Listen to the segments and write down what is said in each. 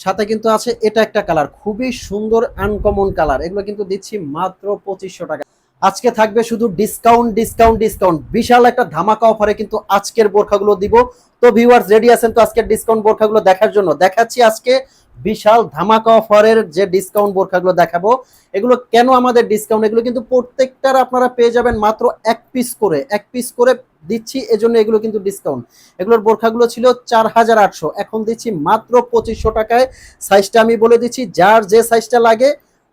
সাথে কিন্তু আছে এটা একটা কালার, খুবই সুন্দর আনকমন কালার। এগুলো কিন্তু দিচ্ছি মাত্র পঁচিশশো টাকা। আজকে থাকবে শুধু ডিসকাউন্ট ডিসকাউন্ট ডিসকাউন্ট বিশাল একটা ধামাকা অফারে কিন্তু আজকের বোরখাগুলো দিব। তো ভিউয়ার্স রেডি আছেন তো আজকের ডিসকাউন্ট বোরখাগুলো দেখার জন্য। দেখাচ্ছি আজকে বিশাল ধামাকা অফারের যে ডিসকাউন্ট বোরখাগুলো দেখাবো, এগুলো কেন আমাদের ডিসকাউন্ট এগুলো কিন্তু প্রত্যেকটার আপনারা পেয়ে যাবেন মাত্র এক পিস করে, এক পিস করে দিচ্ছি, এজন্য এগুলো কিন্তু ডিসকাউন্ট এগুলোর বোরখাগুলো ছিল চার হাজার আটশো। এখন দিচ্ছি মাত্র পঁচিশশো টাকায়। সাইজটা আমি বলে দিচ্ছি, যার যে সাইজটা লাগে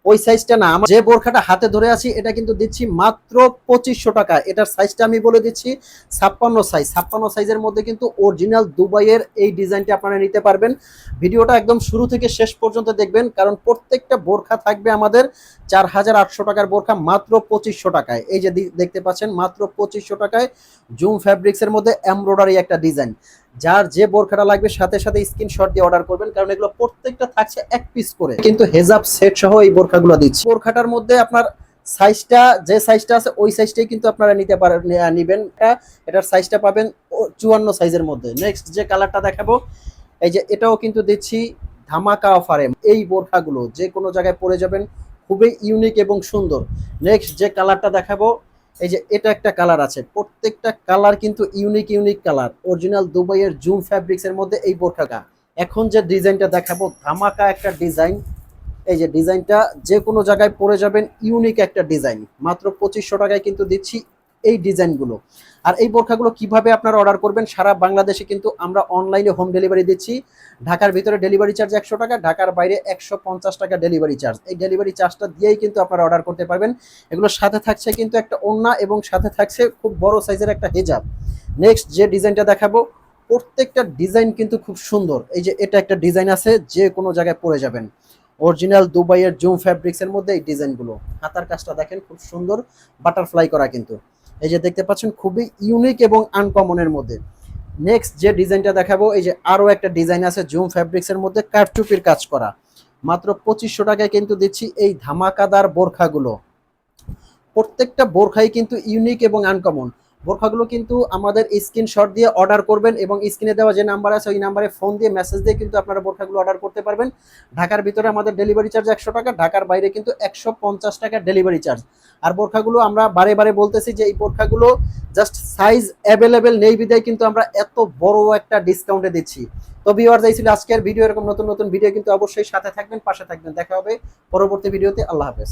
ওই সাইজটা না, আমার যে বোরখাটা হাতে ধরে আছি, এটা কিন্তু দিচ্ছি মাত্র পঁচিশশো টাকা। এটার সাইজটা আমি বলে দিচ্ছি ছাপ্পান্ন সাইজ ছাপ্পান্ন সাইজের মধ্যে কিন্তু অরিজিনাল দুবাইয়ের এই ডিজাইনটি আপনারা নিতে পারবেন। ভিডিওটা একদম শুরু থেকে শেষ পর্যন্ত দেখবেন, কারণ প্রত্যেকটা বোরখা থাকবে আমাদের চার হাজার আটশো টাকার বোরখা মাত্র পঁচিশশো টাকায়। এই যে দেখতে পাচ্ছেন, মাত্র পঁচিশশো টাকায় জুম ফ্যাব্রিক্সের মধ্যে এমব্রয়ডারি একটা ডিজাইন যার যে বোরখাটা লাগবে সাথে সাথে স্ক্রিনশট দিয়ে অর্ডার করবেন, কারণ এগুলো প্রত্যেকটা থাকছে এক পিস করে। কিন্তু হেজাব সেট সহ এই বোরখাগুলো দিচ্ছে। বোরখাটার মধ্যে আপনার সাইজটা যে সাইজটা আছে ওই সাইজটাই কিন্তু আপনারা নিতে পারেন নেবেন। এটা, এটার সাইজটা পাবেন চুয়ান্ন সাইজের মধ্যে। নেক্সট যে কালারটা দেখাবো, এই যে এটাও কিন্তু দিচ্ছি ধামাকা অফারে এই বোরখাগুলো যে কোনো জায়গায় পরে যাবেন, খুবই ইউনিক এবং সুন্দর। নেক্সট যে কালারটা দেখাবো এই যে এটা একটা কালার আছে। প্রত্যেকটা কালার কিন্তু ইউনিক ইউনিক কালার। অরিজিনাল দুবাইয়ের জুম ফ্যাব্রিক্সের মধ্যে এই বোরখাটা। এখন যে ডিজাইনটা দেখাবো, ধামাকা একটা ডিজাইন এই যে ডিজাইনটা যে কোনো জায়গায় পরে যাবেন ইউনিক একটা ডিজাইন মাত্র পঁচিশশো টাকায় কিন্তু দিচ্ছি। এই ডিজাইনগুলো। আর এই বোরখাগুলো কীভাবে আপনারা অর্ডার করবেন, সারা বাংলাদেশে কিন্তু আমরা অনলাইনে হোম ডেলিভারি দিচ্ছি। ঢাকার ভিতরে ডেলিভারি চার্জ একশো টাকা, ঢাকার বাইরে একশো পঞ্চাশ টাকা ডেলিভারি চার্জ এই ডেলিভারি চার্জটা দিয়েই কিন্তু আপনারা অর্ডার করতে পারবেন। এগুলোর সাথে থাকছে কিন্তু একটা ওড়না এবং সাথে থাকছে খুব বড় সাইজের একটা হেজাব। নেক্সট যে ডিজাইনটা দেখাবো, প্রত্যেকটা ডিজাইন কিন্তু খুব সুন্দর। এই যে এটা একটা ডিজাইন আছে, যে কোনো জায়গায় পরে যাবেন। অরিজিনাল দুবাইয়ের জুম ফ্যাব্রিক্সের মধ্যে এই ডিজাইনগুলো। হাতার কাজটা দেখেন, খুব সুন্দর। বাটারফ্লাই করা কিন্তু। এই যে দেখতে পাচ্ছেন, খুবই ইউনিক এবং আনকমনের মধ্যে। নেক্সট যে ডিজাইনটা দেখাবো, এই যে আরও একটা ডিজাইন আছে জুম ফ্যাব্রিক্সের মধ্যে কারচুপির কাজ করা। মাত্র পঁচিশশো টাকায় কিন্তু দিচ্ছি এই ধামাকাদার বোরখাগুলো। প্রত্যেকটা বোরখাই কিন্তু ইউনিক এবং আনকমন বোরখাগুলো কিন্তু আমাদের স্ক্রিনশট দিয়ে অর্ডার করবেন এবং স্ক্রিনে দেওয়া যে নাম্বার আছে, ওই নাম্বারে ফোন দিয়ে মেসেজ দিয়ে কিন্তু আপনারা বোরখাগুলো অর্ডার করতে পারবেন। ঢাকার ভিতরে আমাদের ডেলিভারি চার্জ একশো টাকা, ঢাকার বাইরে কিন্তু একশো পঞ্চাশ টাকা ডেলিভারি চার্জ আর বোরখাগুলো আমরা বারে বারে বলতেছি যে এই বোরখাগুলো জাস্ট সাইজ অ্যাভেলেবেল নেই বিদায় কিন্তু আমরা এত বড় একটা ডিসকাউন্টে দিচ্ছি। তো ভিউয়ার্স এই ছিল আজকের ভিডিও এরকম নতুন নতুন ভিডিও কিন্তু অবশ্যই সাথে থাকবেন, পাশে থাকবেন। দেখা হবে পরবর্তী ভিডিওতে আল্লাহ হাফেজ।